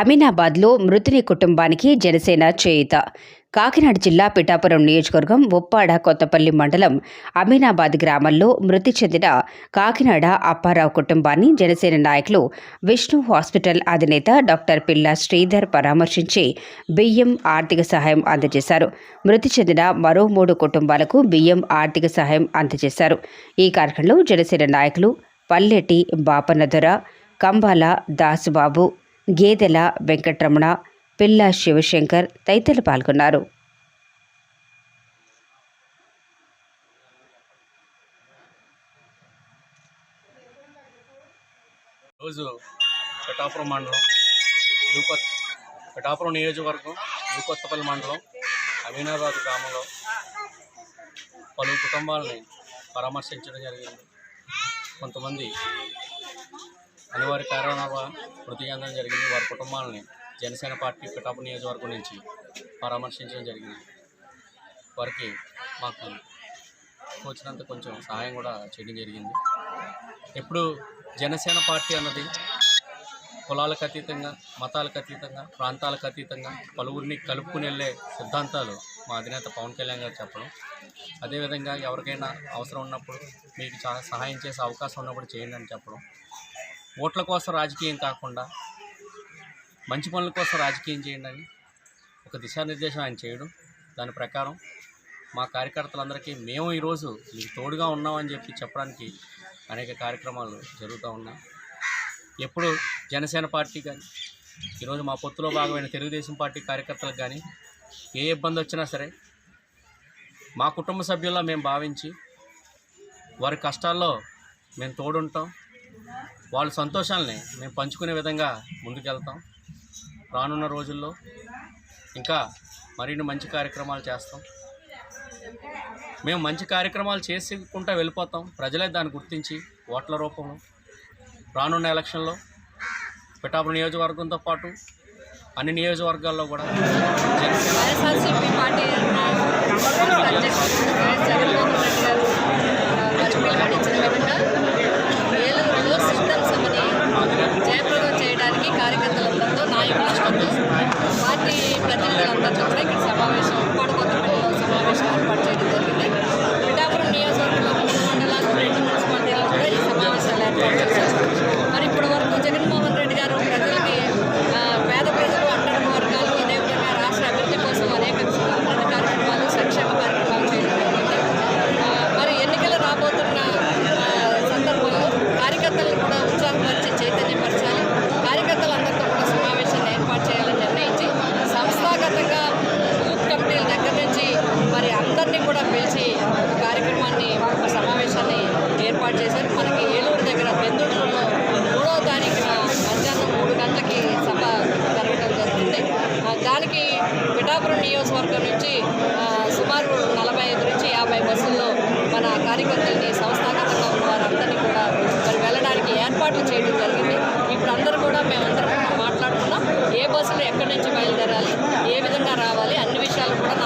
అమీనాబాద్లో మృతుని కుటుంబానికి జనసేన చేయుత. కాకినాడ జిల్లా పిఠాపురం నియోజకవర్గం ఉప్పాడ కొత్తపల్లి మండలం అమీనాబాద్ గ్రామంలో మృతి చెందిన కాకినాడ అప్పారావు కుటుంబాన్ని జనసేన నాయకులు విష్ణు హాస్పిటల్ అధినేత డాక్టర్ పిల్ల శ్రీధర్ పరామర్శించి బియ్యం ఆర్థిక సహాయం అందజేశారు. మృతి చెందిన మరో మూడు కుటుంబాలకు బియ్యం ఆర్థిక సహాయం అందజేశారు. ఈ కార్యక్రమంలో జనసేన నాయకులు పల్లెటి బాపనదొర కంబాల దాసుబాబు గేదెల వెంకట్రమణ పిల్ల శివశంకర్ తదితరులు పాల్గొన్నారు. రోజు పిఠాపురం మండలం యూకొత్ పిఠాపురం నియోజకవర్గం యూకొత్తపల్లి మండలం అమీనాబాద్ గ్రామంలో పలు కుటుంబాలని పరామర్శించడం జరిగింది. కొంతమంది అనివార్య కారణాల మృతి చెందడం జరిగింది. వారి కుటుంబాలని జనసేన పార్టీ పిఠాపురం నియోజకవర్గం నుంచి పరామర్శించడం జరిగింది. వారికి మాకు వచ్చినంత కొంచెం సహాయం కూడా చేయడం జరిగింది. ఎప్పుడు జనసేన పార్టీ అన్నది కులాలకు అతీతంగా మతాలకు అతీతంగా ప్రాంతాలకు అతీతంగా పలువురిని కలుపుకుని వెళ్ళే సిద్ధాంతాలు మా అధినేత పవన్ కళ్యాణ్ గారు చెప్పడం. అదేవిధంగా ఎవరికైనా అవసరం ఉన్నప్పుడు మీకు సహాయం చేసే అవకాశం ఉన్నప్పుడు చేయండి అని చెప్పడం. ఓట్ల కోసం రాజకీయం కాకుండా మంచి పనుల కోసం రాజకీయం చేయండి అని ఒక దిశానిర్దేశం ఆయన చేయడం. దాని ప్రకారం మా కార్యకర్తలందరికీ మేము ఈరోజు మీకు తోడుగా ఉన్నామని చెప్పి చెప్పడానికి అనేక కార్యక్రమాలు జరుగుతూ ఉన్నాయి. ఎప్పుడు జనసేన పార్టీ కానీ ఈరోజు మా పొత్తులో భాగమైన తెలుగుదేశం పార్టీ కార్యకర్తలకు కానీ ఏ ఇబ్బంది వచ్చినా సరే మా కుటుంబ సభ్యుల్లో మేము భావించి వారి కష్టాల్లో మేము తోడుంటాం. వాళ్ళ సంతోషాలని. మేము పంచుకునే విధంగా ముందుకెళ్తాం. రానున్న రోజుల్లో ఇంకా మరిన్ని మంచి కార్యక్రమాలు చేస్తాం. మేము మంచి కార్యక్రమాలు చేసుకుంటా వెళ్ళిపోతాం. ప్రజలే దాన్ని గుర్తించి ఓట్ల రూపంలో. రానున్న ఎలక్షన్లో పిఠాపురం నియోజకవర్గంతో పాటు అన్ని నియోజకవర్గాల్లో కూడా మనకి ఏలూరు దగ్గర బెందుళూరులో మూడవ తారీఖున మధ్యాహ్నం మూడు గంటలకి సభ జరగడం జరుగుతుంది. దానికి పిఠాపురం నియోజకవర్గం నుంచి సుమారు నలభై ఐదు నుంచి యాభై బస్సుల్లో మన కార్యకర్తల్ని సంస్థాగతంగా ఉన్న వారందరినీ కూడా మరి వెళ్ళడానికి ఏర్పాట్లు చేయడం జరిగింది. ఇప్పుడు అందరూ కూడా మేమందరం మాట్లాడుకున్నాం. ఏ బస్సులు ఎక్కడి నుంచి బయలుదేరాలి ఏ విధంగా రావాలి అన్ని విషయాలు కూడా